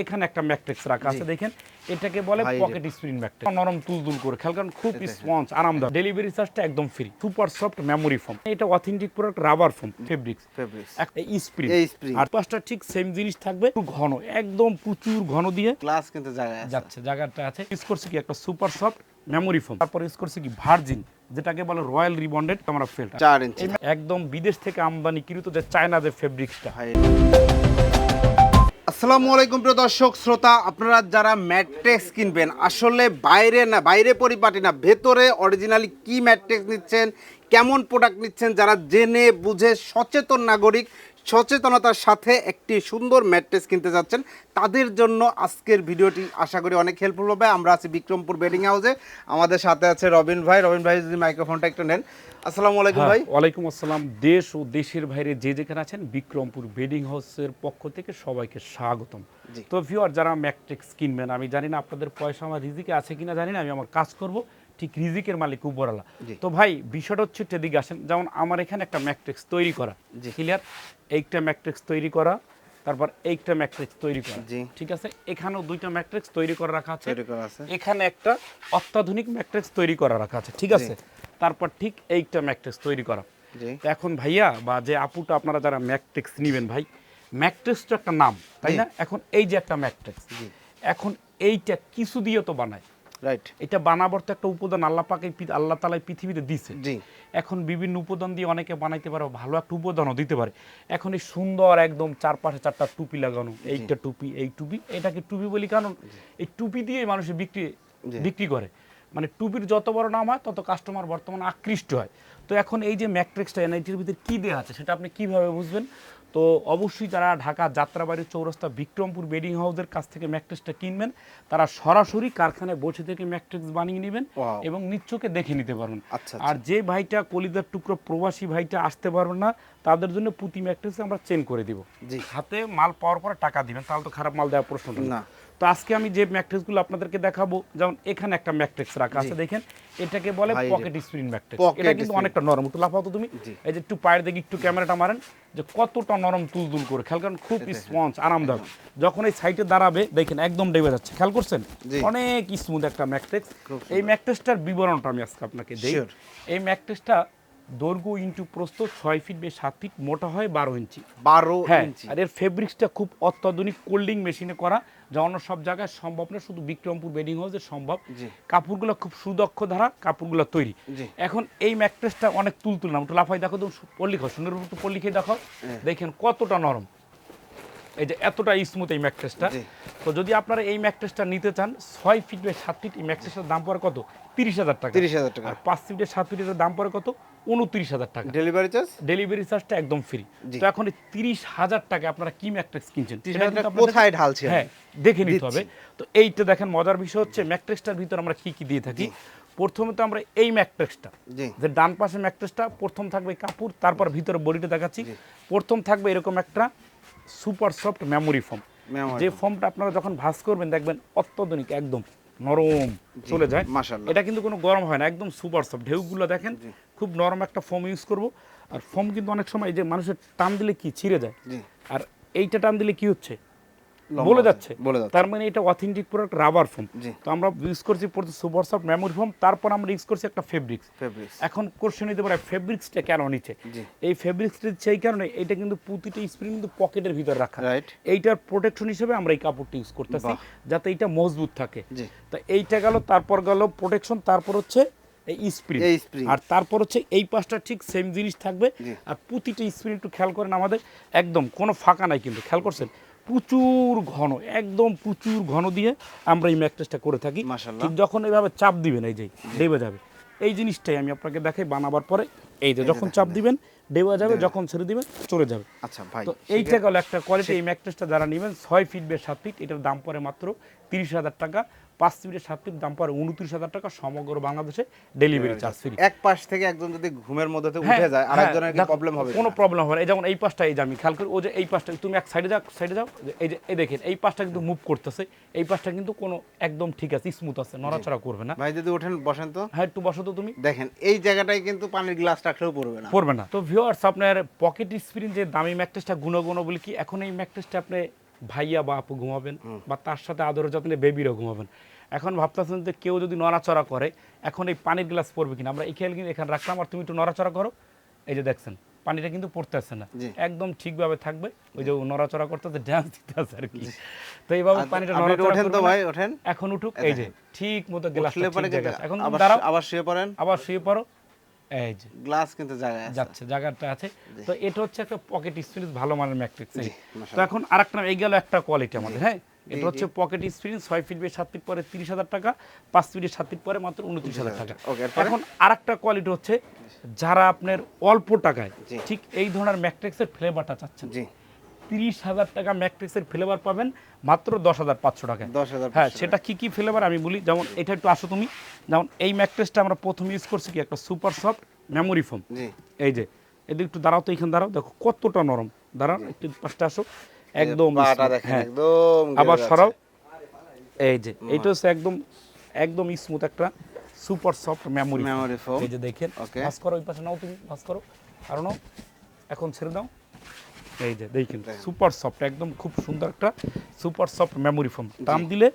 এখানে একটা ম্যাট্রিক্স রাখা আছে দেখেন এটাকে বলে পকেট স্প্রিং ম্যাট্রিক্স। নরম তুলতুল করে খেয়াল করেন খুব স্পঞ্জ আরামদায়ক। ডেলিভারি চার্জটা একদম free super soft memory foam এটা authentic product rubber foam fabrics fabrics একটা স্প্রিং এই spring। আর পাঁচটা ঠিক সেম জিনিস থাকবে ঘন একদম প্রচুর ঘন দিয়ে ক্লাস কিন্তু জায়গায় আছে। যাচ্ছে জায়গাটা আছে। ইউজ করছে কি একটা সুপার সফট মেমোরি ফোম তারপর ইউজ করছে কি ভার্জিন যেটাকে বলে রয়্যাল রিবন্ডেড আমরা ফেলটা একদম বিদেশ থেকে আমদানিকৃত যে চায়না যে ফেব্রিক্সটা আসসালামু আলাইকুম প্রিয় দর্শক, শ্রোতা, আপনারা যারা ম্যাট্রেক্স কিনবেন, আসলে বাইরে না, বাইরে পরিপাটি না, ভেতরে অরিজিনালি কি ম্যাট্রেক্স নিচ্ছেন, কেমন প্রোডাক্ট নিচ্ছেন, যারা জেনে, বুঝে সচেতন নাগরিক সচেতনতার সাথে একটি সুন্দর ম্যাট্রেস কিনতে যাচ্ছেন। তাদের জন্য আজকের ভিডিওটি আশা করি অনেক হেল্পফুল হবে। আমরা আছি বিক্রমপুর বেডিং হাউসে। আমাদের সাথে আছে রবিন ভাই। রবিন ভাই যদি মাইক্রোফোনটা একটু নেন। আসসালামু আলাইকুম ভাই। হ্যাঁ, ওয়ালাইকুম আসসালাম। দেশ ও দেশের বাইরে যে যেখানে আছেন বিক্রমপুর বেডিং হাউসের পক্ষ থেকে সবাইকে স্বাগতম। তো ভিউয়ার যারা ম্যাট্রিক্স কিনবেন আমি জানি না আপনাদের পয়সা আমার রিজিকে আছে কিনা জানি না আমি আমার কাজ করব। ঠিক রিজিকের মালিক উপরালা জি। তো ভাই বিষয়টা হচ্ছে এদিকে আসেন যেমন আমার এখানে একটা ম্যাট্রিক্স তৈরি করা। ক্লিয়ার এইটা ম্যাট্রিক্স তৈরি করা তারপর এইটা ম্যাট্রিক্স তৈরি করা জি। ঠিক আছে? এখানেও দুইটা ম্যাট্রিক্স তৈরি করা রাখা আছে। তৈরি করা আছে। এখানে একটা অত্যাধুনিক ম্যাট্রিক্স তৈরি করা রাখা আছে ঠিক আছে? তারপর ঠিক এইটা ম্যাট্রিক্স তৈরি করা। জি। এখন ভাইয়া বা যে আপুটা আপনারা যারা ম্যাট্রিক্স নেবেন ভাই ম্যাট্রিক্স তো একটা নাম তাই না? এখন এই যে একটা ম্যাট্রিক্স জি। এখন এইটা কিছু দিয়ে তো বানায়। রাইট এটা বানাবার তো একটা উপাদান আল্লাহ পাকে আল্লাহ তালাই পৃথিবীতে দিছে। জি। এখন বিভিন্ন উপাদান দিয়ে অনেকে বানাইতে পারে ভালো একটা উপাদানও দিতে পারে। এখন এই সুন্দর একদম চারপাশে চারটা টুপি লাগানো এইটা টুপি এই টুপি এটাকে টুপি বলি কারণ এই টুপি দিয়ে মানুষের বিক্রি বিক্রি করে। মানে টুপির যত বড় নাম হয় তত কাস্টমার বর্তমানে আকৃষ্ট হয়। তো এখন এই যে ম্যাট্রিক্সটা এনআইটির ভিতরে কী দেওয়া আছে সেটা আপনি কীভাবে বুঝবেন? তো অবশ্যই যারা ঢাকা যাত্রাবাড়ির চৌরাস্তা বিক্রমপুর বেডিং হাউসের কাছ থেকে ম্যাট্রিক্সটা কিনবেন তারা সরাসরি কারখানায় বসে থেকে ম্যাট্রিক্স বানিয়ে নেবেন এবং নিচ্চকে দেখে নিতে পারবেন। আচ্ছা, আর যে ভাইটা কলিদার টুকরো প্রবাসী ভাইটা আসতে পারবেন না তাদের জন্য পুঁতি ম্যাট্রিক্স আমরা চেন করে দিব। হাতে মাল পাওয়ার পরে টাকা দিবেন তাহলে তো খারাপ মাল দেওয়ার প্রশ্ন না। তো আজকে আমি যে ম্যাট্রিক্সগুলো আপনাদেরকে দেখাবো যেমন এখানে একটা ম্যাট্রিক্স রাখা আছে দেখেন এটাকে বলে পকেট স্প্রিং ম্যাট্রিক্স এটা কিন্তু অনেকটা নরম একটু লাফাও তো তুমি। এই যে একটু পায়ের দিকে একটু ক্যামেরাটা মারেন যে কতটা নরম তুলতুল করে। খেয়াল করেন খুব স্পঞ্জ আরামদায়ক। যখন এই সাইটে দাঁড়াবে দেখেন একদম ডেবে যাচ্ছে। খেয়াল করছেন? অনেক স্মুথ একটা ম্যাট্রিক্স এই ম্যাট্রিক্সটার বিবরণটা আমি আজকে আপনাকে দিই. এই ম্যাট্রিক্সটা দৈর্ঘ্য ইন্টু প্রস্ত ছয় ফিট বে সাত ফিট মোটা হয় বারো ইঞ্চি। বারো হ্যাঁ ইঞ্চি। আর এর ফেব্রিক্সটা খুব অত্যাধুনিক কোল্ডিং মেশিনে করা। যা অন্য সব জায়গায় সম্ভব না শুধু বিক্রমপুর বেডিং হাউসে সম্ভব। কাপড়গুলো খুব সুদক্ষ ধারা কাপড়গুলো তৈরি। এখন এই ম্যাট্রেসটা অনেক তুলতুল না একটু লাফাই দেখো তো পল্লি খাও সুন্দর একটু পল্লি খেয়ে দেখো। হ্যাঁ। দেখেন কতটা নরম। এই যে এতটা স্মুথ এই ম্যাট্রেসটা তো যদি আপনারা এই ম্যাট্রেসটা নিতে চান ছয় ফিট বাই সাত ফিট এই ম্যাট্রেসটার দাম পড়ে কত? তিরিশ হাজার টাকা। তিরিশ হাজার টাকা। আর পাঁচ ফিটের সাত ফিটের দাম পড়ে কত? উনত্রিশ হাজার টাকা। ডেলিভারি চার্জ ডেলিভারি চার্জটা একদম ফ্রি তো এখন তিরিশ হাজার টাকা আপনারা কি ম্যাট্রিক্স কিনছেন? কোথায় ঢালছি? হ্যাঁ দেখে নিতে হবে। তো এইটা দেখেন মজার বিষয় হচ্ছে ম্যাট্রিক্সটার ভিতর আমরা কি কি দিয়ে থাকি? প্রথমে তো আমরা এই ম্যাট্রিক্সটা যে ডান পাশে ম্যাট্রিক্সটা প্রথম থাকবে কাপড় তারপর ভিতরে বডিটা দেখাচ্ছি। প্রথম থাকবে এরকম একটা সুপার সফট মেমোরি ফোম যে ফোমটা আপনারা যখন ভাস করবেন দেখবেন অত্যাধুনিক একদম নরম চলে যায়। এটা কিন্তু কোনো গরম হয় না একদম সুপার সফট। ঢেউগুলো দেখেন খুব নরম একটা ফোম ইউজ করব। আর ফোম কিন্তু অনেক সময় যে মানুষের টান দিলে কি ছিঁড়ে যায়? আর এইটা টান দিলে কি হচ্ছে? বলে যাচ্ছে। তার মানে এটা অথেন্টিক প্রোডাক্ট রাবার ফোম তো আমরা ইউজ করছি সুপার সফট মেমোরি ফোম তারপর আমরা ইউজ করছি একটা ফেব্রিক্স এখন কোশ্চেন নিতে পারে ফেব্রিক্সটা কেন নিচে। এই ফেব্রিক্সটা সেই কারণে এটা কিন্তু প্রতিটা স্প্রিং কিন্তু পকেটের ভিতরে রাখা। এইটার প্রোটেকশন হিসেবে আমরা এই কাপড়টা ইউজ করতেছি যাতে এটা মজবুত থাকে। তো এইটা গেল তারপর গেল প্রোটেকশন তারপর হচ্ছে এই স্প্রিং আর তারপর হচ্ছে এই পাশটা ঠিক সেম জিনিস থাকবে। আর প্রতিটা স্প্রিং একটু খেয়াল করেন আমাদের একদম কোনো ফাঁকা নাই কিন্তু খেয়াল করছেন? প্রচুর ঘন একদম প্রচুর ঘন দিয়ে আমরা এই ম্যাট্রেসটা করে থাকি। ঠিক যখন এইভাবে চাপ দিবেন এই যে ডেবে যাবে। এই জিনিসটাই আমি আপনাকে দেখাই বানাবার পরে। এই যে যখন চাপ দিবেন ডেবে যাবে যখন ছেড়ে দিবেন চলে যাবে। আচ্ছা ভাই তো এইটা গেল একটা কোয়ালিটি এই ম্যাট্রেসটা যারা নেবেন ছয় ফিট বে সাত ফিট এটার দাম পড়ে মাত্র তিরিশ হাজার টাকা। পাঁচ ফিটের সাত ফিট দাম পড়ে উনত্রিশ হাজার টাকা সমগ্র বাংলাদেশে ডেলিভারি চার্জ ফ্রি এক পাশ থেকে একজন যদি ঘুমের মধ্যে উঠে যায় আরেকজনের কি প্রবলেম হবে হ্যাঁ, কোনো? প্রবলেম হবে না। এই যেমন এই পাশটা এই যে আমি খেয়াল করি ও যে এই পাশটা তুমি এক সাইডে যাও সাইডে যাও এই যে এই দেখেন এই পাশটা কিন্তু মুভ করতেছে। এই পাশটা কিন্তু কোনো একদম ঠিক আছে স্মুথ আছে নড়াচড়া করবে না। ভাই যদি ওঠেন বসেন তো। হ্যাঁ একটু বসো তো তুমি। দেখেন এই জায়গাটায় কিন্তু পানির গ্লাস রাখলেও পড়বে না। পড়বে না। তো ভিউয়ার্স আপনার পকেট স্প্রিং যে দামি ম্যাট্রেসটা গুণ গুণ বলি কি এখন এই ম্যাট্রেসটা আপনি ভাইয়া বা আপু ঘুমাবেন বা তার সাথে আদর যত্নে বেবিরও ঘুমাবেন। এখন ভাবতেছেন যে কেউ যদি নড়াচড়া করে এখন এই পানির গ্লাস পড়বে কিনা? আমরা এই খেয়াল কিন্তু এখানে রাখলাম আর তুমি একটু নড়াচড়া করো। এই যে দেখছেন পানিটা কিন্তু পড়তে আসছে না। একদম ঠিকভাবে থাকবে। ওই যে নড়াচড়া করতেছে ড্যান্স দিতে আছে আর কি। তো এইভাবে আর পানিটা নড়াচড়া ওঠেন তো ভাই ওঠেন। এখন উঠুক। এই যে ঠিক মতো গ্লাস এখন দাঁড়াও। আবার শুয়ে পড়েন। আবার শুয়ে পড়ো। এই যে গ্লাস কিন্তু জায়গা আছে। যাচ্ছে জায়গাটা আছে। তো এটা হচ্ছে একটা পকেট স্পিরিট ভালো মানের ম্যাট্রিক্স তো এখন আরেকটা এই গেল একটা কোয়ালিটি আমাদের হ্যাঁ? এটা হচ্ছে পকেট এক্সপিরিয়েন্স ছয় ফিট বাই সাত ফিট পরে তিরিশ হাজার টাকা পাঁচ ফিটের সাত ফিট পরে মাত্র উনত্রিশ হাজার টাকা? এখন আরেকটা কোয়ালিটি হচ্ছে যারা আপনার অল্প টাকায় ঠিক এই ধরনের ম্যাট্রিক্সের ফ্লেভারটা চাচ্ছেন। তিরিশ হাজার টাকা ম্যাট্রিক্সের ফ্লেভার পাবেন মাত্র দশ হাজার পাঁচশো টাকা দশ হাজার হ্যাঁ সেটা কি কি ফ্লেভার আমি বলি যেমন এটা একটু আসো তুমি। যেমন এই ম্যাট্রেসটা আমরা প্রথম ইউজ করছি কি একটা সুপার সফট মেমোরি ফোম এই যে এদিকে একটু দাঁড়াও তো এখানে দাঁড়াও দেখো কতটা নরম। দাঁড়াও একটু পাশটা আসো। একদম হ্যাঁ। একদম আবার সরাও। এই যে এইটা হচ্ছে একদম একদম স্মুথ একটা super soft memory Memory foam। এই যে দেখেন. ভাস করো ওই পাশে নাও তুমি ভাস করো। আর এখন ছেড়ে দাও। এই যে দেখেন সুপার সফট একদম খুব সুন্দর একটা সুপার সফট মেমোরি ফোম দাম দিলে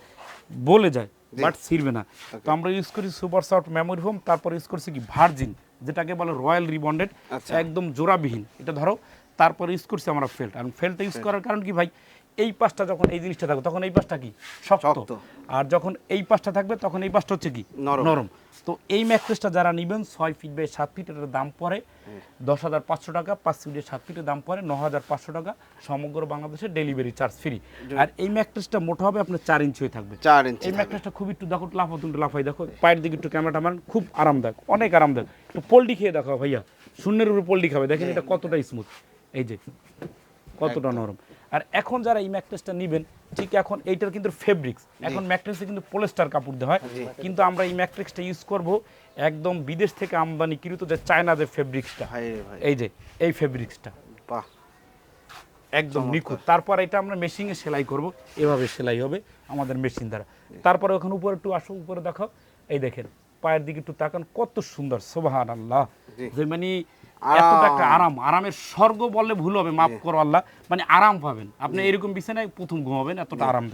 বলে যায় বাট ছিড়বে না। তো আমরা ইউজ করি সুপার সফট মেমোরি ফোম তারপর ইউজ করছি কি? ভার্জিন যেটাকে বলে রয়্যাল রিবন্ডেড আচ্ছা। একদম জোড়াবিহীন। এটা ধরো তারপর ইউজ করছি আমরা ফেল্ট আর ফেল্টটা ইউজ করার কারণ কি ভাই? এই পাশটা যখন এই জিনিসটা থাকবে তখন এই পাশটা কি? শক্ত। আর যখন এই পাশটা থাকবে তখন এই পাশটা হচ্ছে কি? নরম। তো এই ম্যাট্রেসটা যারা নেবেন ছয় ফিট বাই সাত ফিট এটার দাম পড়ে দশ হাজার পাঁচশো টাকা পাঁচ ফিটের সাত ফিটের দাম পড়ে ন হাজার পাঁচশো টাকা সমগ্র বাংলাদেশে ডেলিভারি চার্জ ফ্রি আর এই ম্যাট্রেসটা মোটা হবে আপনার চার ইঞ্চি হয়ে থাকবে। চার ইঞ্চি এই ম্যাট্রেসটা খুব একটু দেখো লাফাও তুমি লাফাই দেখো। পায়ের দিকে একটু ক্যামেরাটা মারেন খুব আরামদায়ক অনেক আরামদায়ক। একটু পোল্ট্রি খেয়ে দেখো ভাইয়া। শূন্যের উপরে পোল্ট্রি খাবে দেখেন এটা কতটা স্মুথ এই যে কতটা নরম। আর এখন যারা এই ম্যাট্রেসটা নেবেন ঠিক এখন এইটার কিন্তু ফেব্রিক্স এখন ম্যাট্রেসে কিন্তু পলিস্টার কাপড় দেওয়া হয়। কিন্তু আমরা এই ম্যাট্রিক্সটা ইউজ করব একদম বিদেশ থেকে আমদানিকৃত যে চায়না যে ফেব্রিক্সটা এই যে এই ফেব্রিক্সটা বাহ। একদম নিখুঁত। তারপর এটা আমরা মেশিনে সেলাই করব। এভাবে সেলাই হবে আমাদের মেশিন দ্বারা। তারপরে ওখানে উপরে একটু আসো উপরে দেখো এই দেখেন পায়ের দিকে একটু তাকান কত সুন্দর সোবাহান আল্লাহ যে মানে এতটা একটা আরাম আরামের স্বর্গ বললে ভুল হবে মাফ করো আল্লাহ মানে আরাম পাবেন। আপনি এরকম বিছানায় প্রথম ঘুমাবেন এতটা আরাম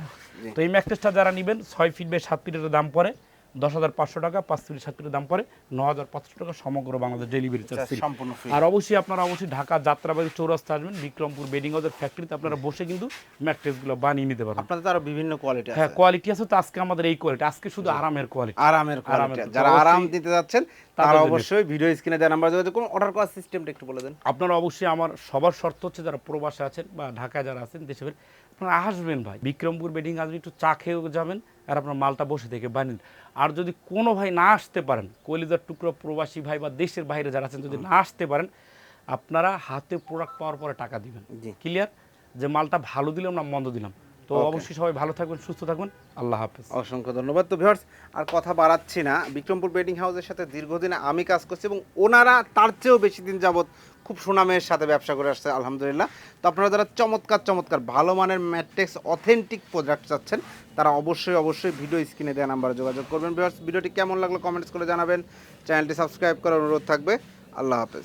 তো এই ম্যাকটেসটা যারা নেবেন ছয় ফিট বাই সাত ফিটের দাম পড়ে। দশ হাজার পাঁচশো টাকা পাঁচ ফিট সাত দাম পড়ে ন হাজার পাঁচশো টাকা সমগ্র বাংলাদেশ ডেলিভারি চার্জ সম্পূর্ণ আর অবশ্যই আপনারা অবশ্যই ঢাকা যাত্রাবাড়ি চৌরাস্তা আসবেন বিক্রমপুর বেডিং হাউসের ফ্যাক্টরিতে আপনারা বসে কিন্তু ম্যাট্রেসগুলো বানিয়ে নিতে পারবেন। আপনাদের আরও বিভিন্ন কোয়ালিটি হ্যাঁ কোয়ালিটি আছে তো আজকে আমাদের এই কোয়ালিটি আজকে শুধু আরামের কোয়ালিটি আরামের কোয়ালিটি যারা আরাম দিতে যাচ্ছেন তারা অবশ্যই ভিডিও স্ক্রিনে দেওয়া নাম্বার যোগাযোগ করুন। অর্ডার করার সিস্টেমটা একটু বলে দেন। আপনারা অবশ্যই আমার সবার শর্ত হচ্ছে যারা প্রবাসে আছেন বা ঢাকায় যারা আছেন দেশে আপনারা আসবেন ভাই। বিক্রমপুর বেডিং আসবেন একটু চা খেয়েও যাবেন আর আপনার মালটা বসে থেকে বানিন আর যদি কোনো ভাই না আসতে পারেন কলিজার টুকরো প্রবাসী ভাই বা দেশের বাইরে যারা আছেন যদি না আসতে পারেন আপনারা হাতে প্রোডাক্ট পাওয়ার পরে টাকা দিবেন। ক্লিয়ার যে মালটা ভালো দিলাম না মন্দ দিলাম। তো অবশ্যই সবাই ভালো থাকবেন সুস্থ থাকবেন। আল্লাহ হাফেজ। অসংখ্য ধন্যবাদ। তো ভিউয়ার্স আর কথা বাড়াচ্ছি না। বিক্রমপুর বেডিং হাউসের সাথে দীর্ঘদিন আমি কাজ করছি এবং ওনারা তার চেয়েও বেশি দিন যাবত খুব সুনামের সাথে ব্যবসা করে আসছে, আলহামদুলিল্লাহ। তো আপনারা যারা চমৎকার চমৎকার, ভালো মানের ম্যাট্রিক্স অথেন্টিক প্রোডাক্ট চাচ্ছেন, তারা অবশ্যই অবশ্যই ভিডিও স্ক্রিনে দেওয়া নাম্বারে যোগাযোগ করবেন। ভিডিওটি কেমন লাগল কমেন্টস করে জানাবেন। চ্যানেলটি সাবস্ক্রাইব করার অনুরোধ থাকবে। আল্লাহ হাফেজ।